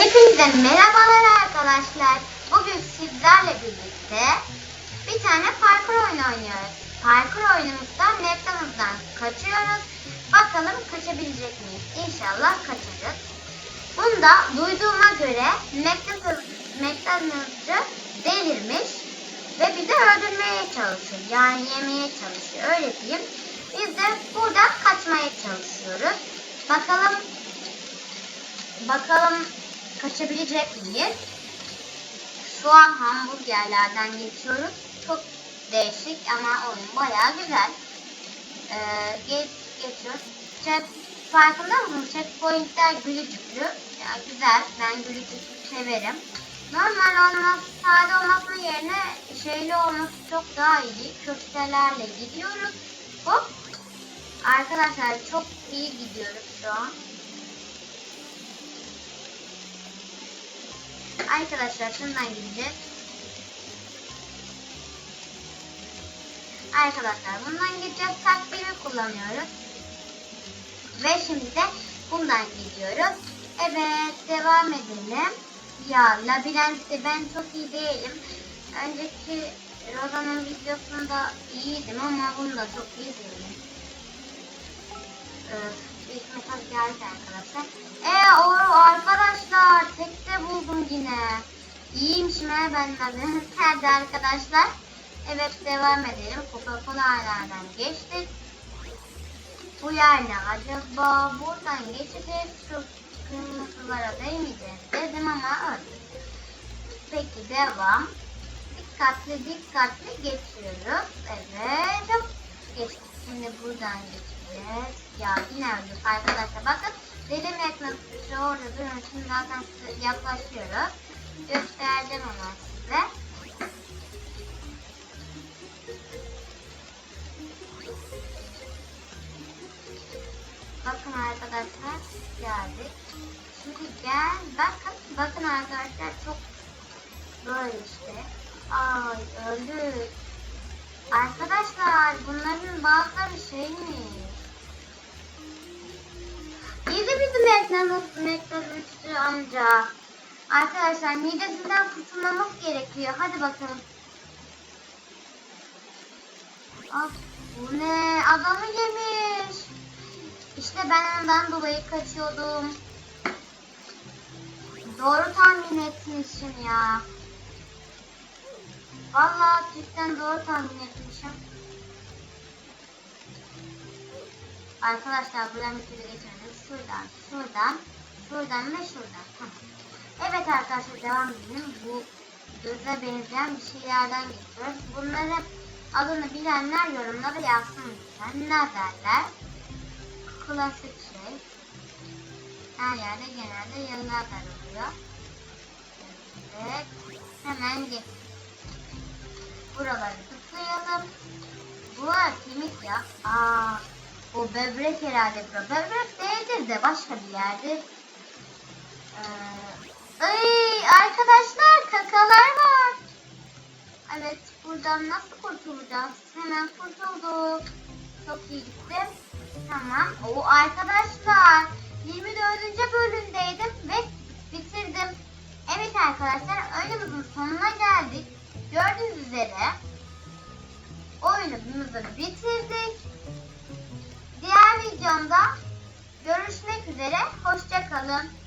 Hepinize merhabalar arkadaşlar. Bugün sizlerle birlikte bir tane parkur oyunu oynuyoruz. Parkur oyunumuzda McDonald's'dan kaçıyoruz. Bakalım kaçabilecek miyiz? İnşallah kaçarız. Bunda duyduğuma göre McDonald's, delirmiş ve bizi öldürmeye çalışıyor. Yani yemeye çalışıyor. Öyle diyeyim. Biz de buradan kaçmaya çalışıyoruz. Bakalım Bakalım kaçabilecek miyiz? Şu an hamburgerlerden geçiyoruz. Çok değişik ama oyun bayağı güzel. Ee, geç, geçiyoruz. Check, farkında mısın? Checkpointler gülücüklü. Ya güzel. Ben gülücüklü severim. Normal olması, sade olmasının yerine şeyli olması çok daha iyi. Köftelerle gidiyoruz. Hop. Arkadaşlar çok iyi gidiyoruz şu an. Arkadaşlar şundan gideceğiz. Arkadaşlar bundan gideceğiz. Takvimi kullanıyoruz. Ve şimdi de bundan gidiyoruz. Evet devam edelim. Ya labirentte ben çok iyi değilim. Önceki Rozan'ın videosunda iyiydim ama bunda çok iyi değilim. Öf, ilk mesaj geldi arkadaşlar. Eee o arkadaşlar buldum yine. İyiymişim he ben de. Hadi arkadaşlar. Evet devam edelim. Coca-Cola'lardan geçtik. Bu yer ne acaba? Buradan geçeceğiz. Şu kırmızılara değmeyeceğiz dedim ama öyle. Peki devam. Dikkatli dikkatli geçiyoruz. Evet. Geçtik. Şimdi buradan geçeceğiz. Ya yine öldük arkadaşlar. Bakın dedim ekmekçi orada durun. Şimdi zaten yaklaşıyoruz. Göstereceğim ama size. Bakın arkadaşlar geldik. Şimdi gel bakın bakın arkadaşlar çok böyle işte. Ay öldük. Arkadaşlar bunların bazıları şeymiş. McDonald's, McDonald'sçı amca. Arkadaşlar midesinden kurtulmamız gerekiyor. Hadi bakalım. Of bu ne? Adamı yemiş. İşte ben ondan dolayı kaçıyordum. Doğru tahmin etmişim ya. Vallahi cidden doğru tahmin etmişim. Arkadaşlar buradan bir kere geçelim. Şuradan, şuradan, şuradan ve şuradan. Heh. Evet arkadaşlar devam edelim. Bu göze benzeyen bir şeylerden geçiyoruz. Bunların adını bilenler yorumlara yazsın lütfen. Ne derler? Klasik şey. Her yerde genelde yanına oluyor. Evet. Hemen geç. Buraları tıklayalım. Bu kemik ya. Aa, o böbrek herhalde. Böbrek değildir de başka bir yerdir. Ee, ay, arkadaşlar kakalar var. Evet buradan nasıl kurtulacağız? Hemen kurtulduk. Çok iyi gittim. Tamam. O arkadaşlar 24. bölümdeydim ve bitirdim. Evet arkadaşlar oyunumuzun sonuna geldik. Gördüğünüz üzere oyunumuzu bitirdik. Videomda görüşmek üzere. Hoşçakalın.